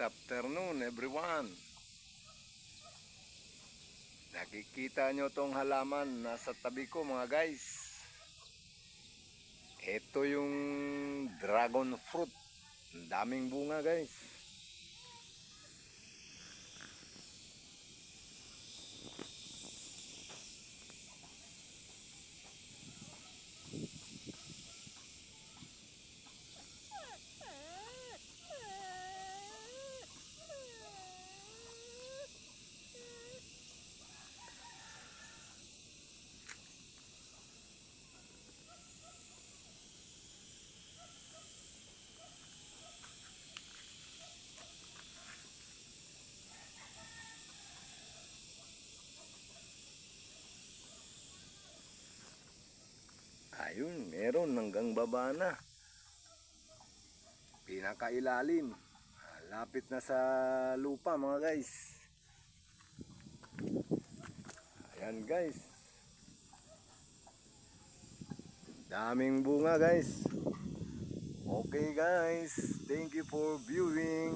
afternoon everyone. Nakikita nyo tong halaman nasa tabi ko mga guys. Ito yung dragon fruit. Daming bunga guys. Ayun, meron hanggang baba na. Pinakailalim. Lapit na sa lupa mga guys. Ayan guys. Daming bunga guys. Okay guys, thank you for viewing.